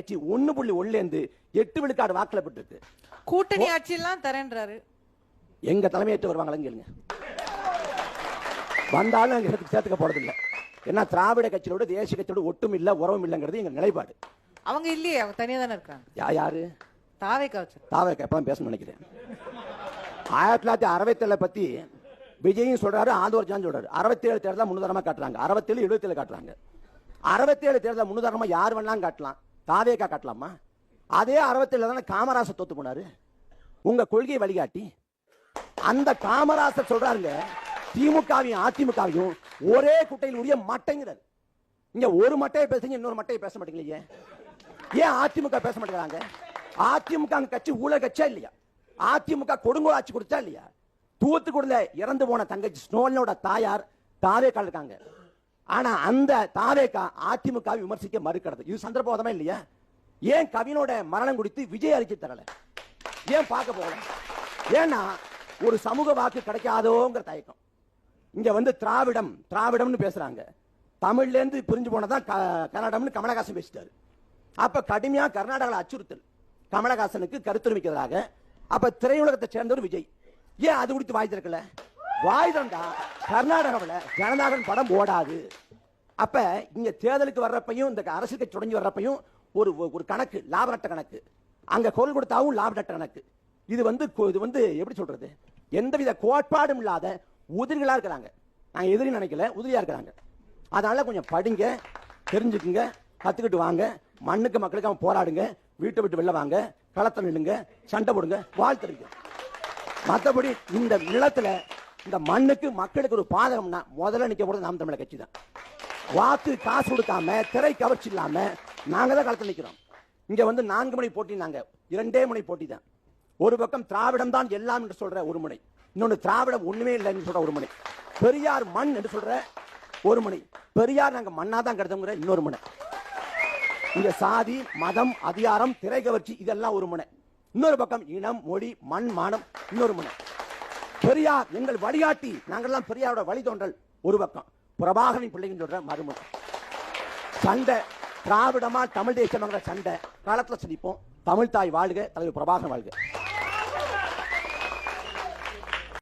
கட்சி ஒண்ணு புள்ளி ஒண்ணுலேருந்து எட்டு விழுக்காடு வாக்குல பெற்றிருக்கு. கூட்டணி ஆட்சியெல்லாம் தரேன்றாரு. எங்க தலைமையேற்று வருவாங்களேன்னு கேளுங்க. வந்தாலும் எனக்கு சேர்த்துக்க போறது இல்ல ஏன்னா திராவிட கட்சியோட தேசிய கட்சியோட ஒட்டும் இல்ல உறவும் இல்லைங்கிறது எங்க நிலைப்பாடு. அவங்க இல்லையே அவங்க தனியா தானே இருக்காங்க. யா யாரு? தாவே கவச்சு தாவக எப்பதான் பேசணும்னு நினைக்கிறேன். ஆயிரத்தி தொள்ளாயிரத்தி அறுபத்தேழு பத்தி விஜயும் சொல்றாரு ஆதோர்ஜான் சொல்றாரு. அறுபத்தேழு தேர்தல் முன்னுதாரணமா காட்டுறாங்க. அறுபத்தேழு எழுபத்தேழு காட்டுறாங்க. அறுபத்தேழு தேர்தல் முன்னுதாரணமா யார் வேணாலும் காட்டலாம். தாவேக்கா காட்டலாமா? அதே அறுபத்தேழு தானே காமராசர் தோத்து போனாரு. உங்க கொள்கை வழிகாட்டி அந்த காமராசர் சொல்றாருங்க திமுகவையும் அதிமுகவையும் ஒரே குட்டையில் உரிய மட்டைங்கிறார். இங்க ஒரு மட்டையை பேசுங்க இன்னொரு மட்டையை பேச மாட்டேங்களே ஏன்? அதிமுக பேச மாட்டேங்கிறாங்க? அதிமுக அங்க கட்சி ஊழல் கட்சியா இல்லையா? அதிமுக கொடுங்கோல் ஆட்சி கொடுத்தா இல்லையா? தூத்துக்குடியில இறந்து போன தங்கச்சி ஸ்னோலனோட தாயார் தாவேக்கா இருக்காங்க. ஆனா அந்த தாவேக்கா அதிமுக விமர்சிக்க மறுக்கிறது. இது சந்தர்ப்பவாதமா இல்லையா? ஏன் கவினோட மரணம் குறித்து விஜய் அறிக்கை தரல? ஏன் பார்க்க போகல? ஏன்னா ஒரு சமூக வாக்கு கிடைக்காதோங்கிற தயக்கம். இங்க வந்து திராவிடம் திராவிடம்னு பேசுறாங்க. தமிழ்ல இருந்து பிரிஞ்சு போனதான் க- கன்னடம்னு கமலஹாசன் பேசிட்டாரு. அப்ப கடுமையா கர்நாடகாவில் அச்சுறுத்தல். கமலஹாசனுக்கு கருத்துரிமைக்கிறதாக அப்ப திரையுலகத்தை சேர்ந்தவர் விஜய். ஏன் அது குறித்து வாய் திறக்கல? வாய் கர்நாடகாவில் ஜனநாயகன் படம் ஓடாது. அப்ப இங்க தேர்தலுக்கு வர்றப்பையும் இந்த அரசியல் கட்சி தொடங்கி வர்றப்பையும் ஒரு ஒரு கணக்கு லாப நட்ட கணக்கு. அங்க குரல் கொடுத்தாவும் லாப நட்ட கணக்கு. இது வந்து இது வந்து எப்படி சொல்றது? எந்தவித கோட்பாடும் இல்லாத உதிரிகளா இருக்கிறாங்க. நாங்கள் எதிரி நினைக்கல உதிரியா இருக்கிறாங்க. அதனால கொஞ்சம் படிங்க தெரிஞ்சுக்குங்க கத்துக்கிட்டு வாங்க. மண்ணுக்கு மக்களுக்கு அவன் போராடுங்க. வீட்டை விட்டு வெளில வாங்க. களத்தை நில்லுங்க சண்டை போடுங்க வாழ்த்துருங்க மற்றபடி இந்த நிலத்துல இந்த மண்ணுக்கு மக்களுக்கு ஒரு பாதகம்னா முதல்ல நிக்க போறது நாம் தமிழர் கட்சி தான். வாக்கு காசு கொடுக்காம திரை கவர்ச்சி இல்லாம நாங்க தான் களத்தில் நிக்கிறோம். இங்க வந்து நான்கு மணி போட்டினாங்க இரண்டே மணி போட்டி தான். ஒரு பக்கம் திராவிடம் தான் எல்லாம் என்று சொல்ற ஒரு முனை இன்னொன்னு திராவிடம் ஒண்ணுமே இல்லை என்று சொல்ற ஒரு முனை பெரியார் மண் என்று சொல்ற ஒரு முனை பெரியார் நாங்க மண்ணா தான் கருதுங்கிற இன்னொரு முனை இங்க சாதி மதம் அதிகாரம் திரை கவர்ச்சி இதெல்லாம் ஒரு முனை இன்னொரு பக்கம் இனம் மொழி மண் மானம் இன்னொரு முனை பெரியார் எங்கள் வழிகாட்டி. நாங்கெல்லாம் பெரியாரோட வழி தோன்றல் ஒரு பக்கம். பிரபாகரன் பிள்ளைங்க சொல்ற மறுமுனை சண்டை. திராவிடமா தமிழ் தேசமாங்கிற சண்டை. காலத்துல சந்திப்போம். தமிழ் தாய் வாழ்க தலைவர் பிரபாகரன் வாழ்க.